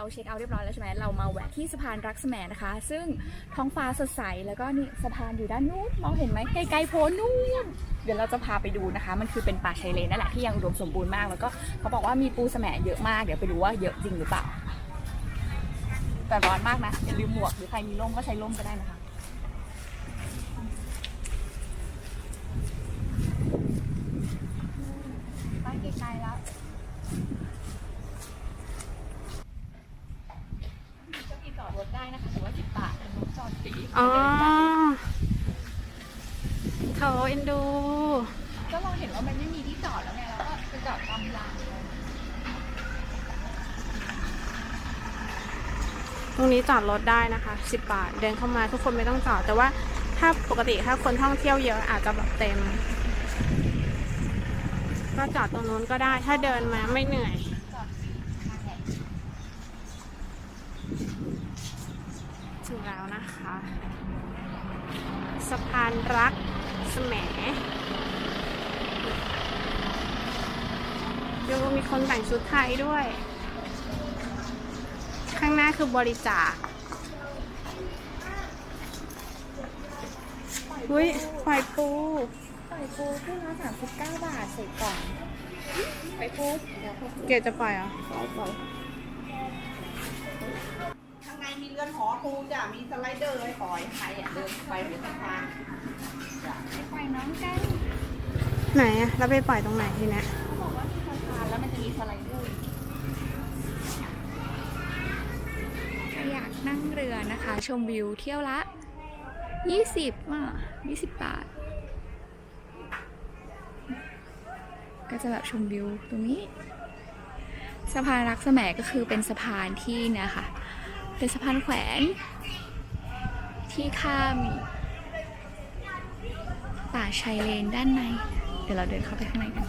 เราเช็คเอาท์เรียบร้อยแล้วใช่ไหมเรามาแวะที่สะพานรักแสมนะคะ ซึ่งท้องฟ้าสดใสแล้วก็นี่สะพานอยู่ด้านนู้นมองเห็นไหมไกลๆโพ้นนู่นเดี๋ยวเราจะพาไปดูนะคะ มันคือเป็นป่าชายเลนนั่นแหละที่ยังอุดมสมบูรณ์มาก แล้วก็เขาบอกว่ามีปูแสมเยอะมากเดี๋ยวไปดูว่าเยอะจริงหรือเปล่าแต่ร้อนมากนะอย่าลืมหมวกหรือใครมีร่มก็ใช้ร่มก็ได้นะคะ ไปไกลๆแล้ว ก็มีจอดรถได้นะคะแต่ว่าสิบบาทเป็นรถจอดฟรีอ๋อเขาเอ็นดู ก็เราเห็นว่ามันไม่มีที่จอดแล้วไงเราก็ไปจอดตามรางเลยตรงนี้จอดรถได้นะคะ 10 บาท เดินเข้ามาทุกคนไม่ต้องจอด แต่ว่าถ้าปกติถ้าคนท่องเที่ยวเยอะอาจจะแบบเต็ม ก็จอดตรงนู้นก็ได้ ถ้าเดินมาไม่เหนื่อย จอดฟรีทางไหน ถึงแล้วนะคะ สะพานรักแสมดูมีคนแต่งชุดไทยด้วย ข้างหน้าคือบริจาคอุ้ยปล่อยปูปล่อยปูขึ้นละสามสิบเก้าบาทใส่กล่องไปปูเดี๋ยวพวกเกดจะปล่อยเหรอปล่อยปล่อย มีเรือนหอครูจ้ะมีสไลเดอร์ให้ปล่อยใครอะเดินไปหัวสะพานจ้ะไปปล่อยน้องกันไหนอะแล้วไปปล่อยตรงไหนทีเนี้ยเขาบอกว่าที่สะพานแล้วมันจะมีสไลเดอร์ใครอยากนั่งเรือนะคะ ชมวิวเที่ยวละ 20อะ20 บาท ก็จะแบบชมวิวตรงนี้สะพานรักแสมก็คือเป็นสะพานที่เนี่ยค่ะ เป็นสะพานแขวน ที่ข้าม ป่าชายเลนด้านใน เดี๋ยวเราเดินเข้าไปข้างในกัน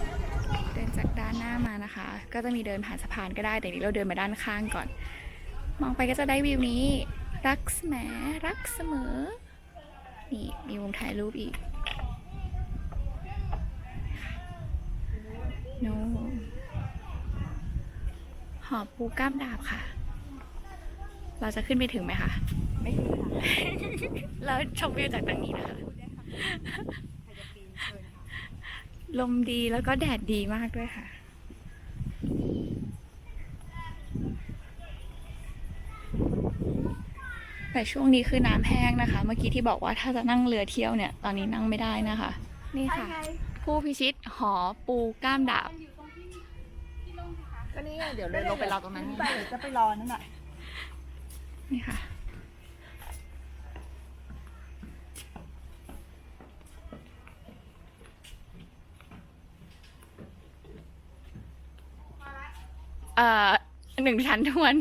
เดินจากด้านหน้ามานะคะ ก็จะมีเดินผ่านสะพานก็ได้ แต่นี้เราเดินมาด้านข้างก่อน มองไปก็จะได้วิวนี้ รักแสมรักเสมอ นี่มีมุมถ่ายรูปอีกโนหอบปูก้ามดาบค่ะ เราจะขึ้นไปถึงไหมคะ ไม่ถึงค่ะแล้วชมวิวจากตรงนี้นะคะ ลมดีแล้วก็แดดดีมากด้วยค่ะ แต่ช่วงนี้คือน้ำแห้งนะคะ เมื่อกี้ที่บอกว่าถ้าจะนั่งเรือเที่ยวเนี่ย ตอนนี้นั่งไม่ได้นะคะ นี่ค่ะ ผู้พิชิตหอปูก้ามดาบ ก็นี่ไงเดี๋ยวเดินลงไปรอตรงนั้นไปเดี๋ยวจะไปรอนั่นน่ะ นี่ค่ะ เอ่อหนึ่งชั้นทวน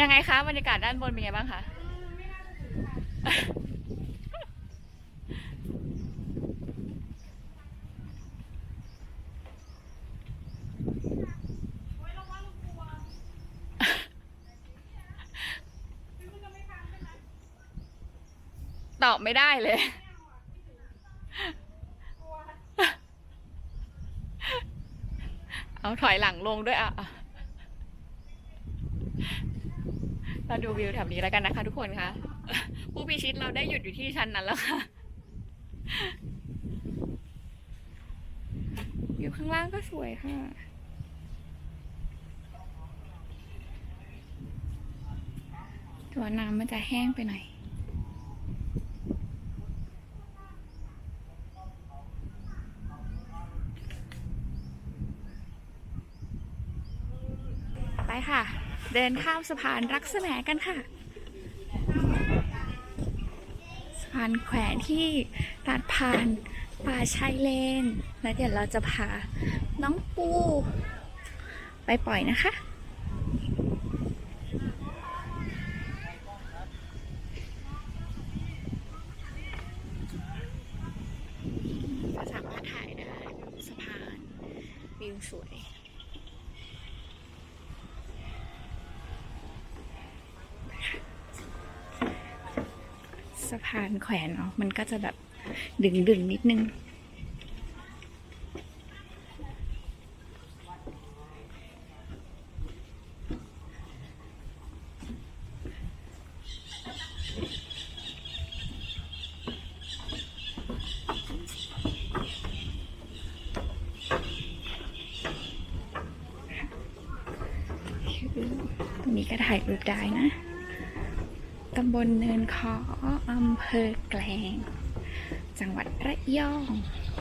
ยังไงคะบรรยากาศด้านบนเป็นไงบ้างคะ ต อบไม่ได้เลย เอาถอยหลังลงด้วยอะเราดูวิวแถบนี้แล้วกันนะคะทุกคนคะผู้พิชิตเราได้หยุดอยู่ที่ชั้นนั้นแล้วค่ะวิวข้างล่างก็สวยค่ะตัวน้ำมันจะแห้งไปหน่อย ไปค่ะ เดินข้ามสะพานรักแสมกันค่ะ สะพานแขวนที่ตัดผ่านป่าชายเลน แล้วเดี๋ยวเราจะพาน้องปู ไปปล่อยนะคะสามารถถ่ายได้สะพานวิวสวย สะพานแขวนเนาะมันก็จะแบบดึงดึงนิดนึง ตรงนี้ก็ถ่ายรูปได้นะ ตำบลเนินคออำเภอแกลง จังหวัดระยอง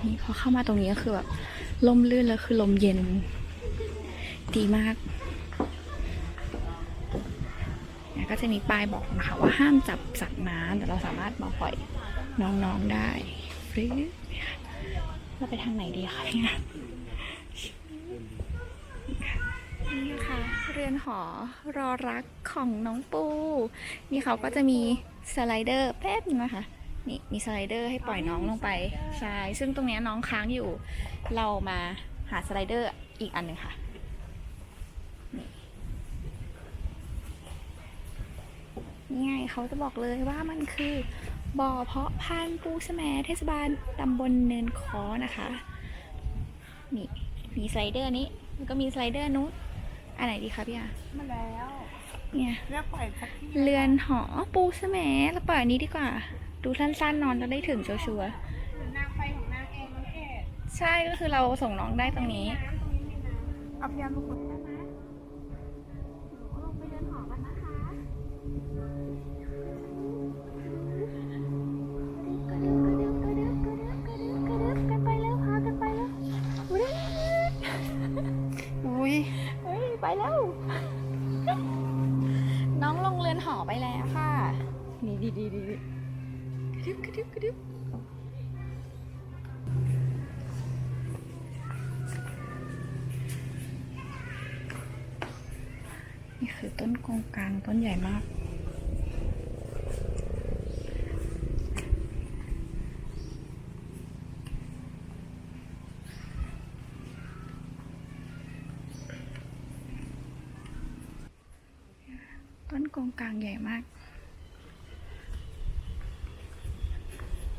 นี่พอเข้ามาตรงนี้ก็คือแบบลมลื่นแล้วคือลมเย็น ดีมากนะก็จะมีป้ายบอกนะคะว่าห้ามจับสัตว์น้ำแต่เราสามารถมาปล่อยน้องๆได้ฟรีเราไปทางไหนดีคะเนี่ย นี่นะคะเรือนหอรอรักของน้องปู นี่เขาก็จะมีสไลเดอร์แป๊บนึงนะคะนี่มีสไลเดอร์ให้ปล่อยน้องลงไปใช่ซึ่งตรงนี้น้องค้างอยู่ เรามาหาสไลเดอร์อีกอันหนึ่งค่ะนี่ไงเขาจะบอกเลยว่ามันคือบ่อเพาะพันธุ์ปูสแมเทศบาลตำบลเนินคอนะคะนี่มีสไลเดอร์นี้แล้วก็มีสไลเดอร์นู้น อันไหนดีคะพี่อามาแล้วเนี่ยเรียกปล่อยสักทีเรือนหอปูสแมเราปล่อยอันนี้ดีกว่า ดูสั้นๆนอนจะได้ถึงชัวร์นางไปของนางเองมันแค่ๆใช่ก็คือเราส่งน้องได้ตรงนี้ น้ำตรงนี้มีน้ำเอาพยายามลูกคนลงไปเดินหอกันนะคะ ดีดีดีกระดึบกระดึบกระดึบนี่คือต้นกงกลางต้นใหญ่มากต้นกงกลางใหญ่มาก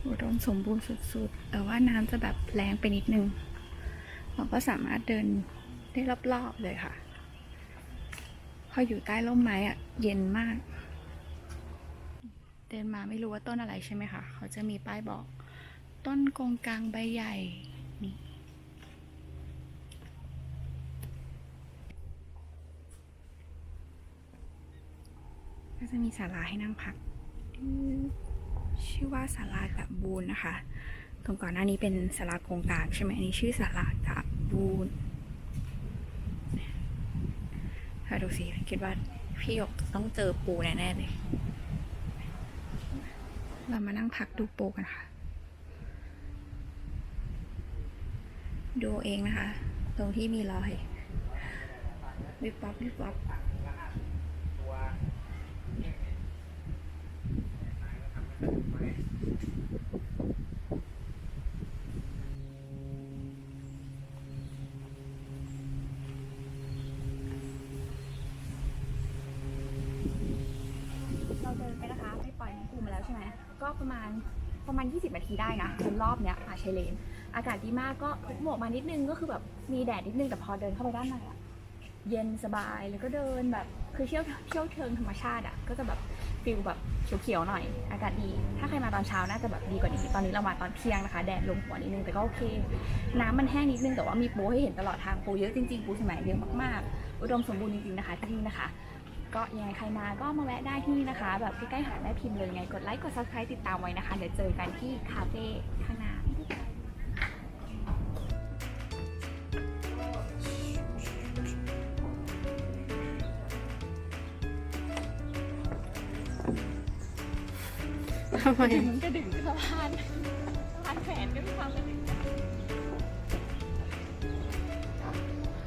อุดมสมบูรณ์สุดๆ แต่ว่าน้ำจะแบบแรงไปนิดนึง เราก็สามารถเดินได้รอบๆเลยค่ะ พออยู่ใต้ร่มไม้อะเย็นมาก เดินมาไม่รู้ว่าต้นอะไรใช่ไหมคะ เขาจะมีป้ายบอก ต้นกงกลางใบใหญ่นี่ก็จะมีศาลาให้นั่งพัก ชื่อว่าศาลากับบูนนะคะ ตรงก่อนหน้านี้เป็นศาลาโครงการใช่ไหมอันนี้ชื่อศาลากับบูนถ้าดูสิคิดว่าพี่หยกต้องเจอปูแน่ๆเลย เรามานั่งพักดูปูกันค่ะ ดูเองนะคะ ตรงที่มีรอยวิบวับวิบวับ เราเดิน ไปนะคะไปปล่อยน้องปูมาแล้วใช่ไหมก็ประมาณประมาณ 20 นาทีได้นะจนรอบเนี้ยป่าชายเลน อากาศดีมากก็ทุกหมวกมานิดนึงก็คือแบบมีแดดนิดนึงแต่พอเดินเข้าไปด้านในอะเย็นสบายแล้วก็เดินแบบคือเที่ยวเที่ยวเชิงธรรมชาติอะก็จะแบบฟิลแบบเขียวๆหน่อย อากาศดี ถ้าใครมาตอนเช้าน่าจะแบบดีกว่านี้ ตอนนี้เรามาตอนเที่ยงนะคะ แดดลงหัวนิดนึงแต่ก็โอเค น้ำมันแห้งนิดนึงแต่ว่ามีปูให้เห็นตลอดทางปูเยอะจริงๆปูสมัยเยอะมากๆ อุดมสมบูรณ์จริงๆนะคะที่นี่นะคะ ก็ยังไงใครมาก็มาแวะได้ที่นี่นะคะ แบบใกล้ๆหาดแม่พิมพ์เลยไงกดไลค์กด subscribe ติดตามไว้นะคะ เดี๋ยวเจอกันที่คาเฟ่ข้างหน้าทำไม กระดึงสะพานสะพานแขวนก็มีความเป็น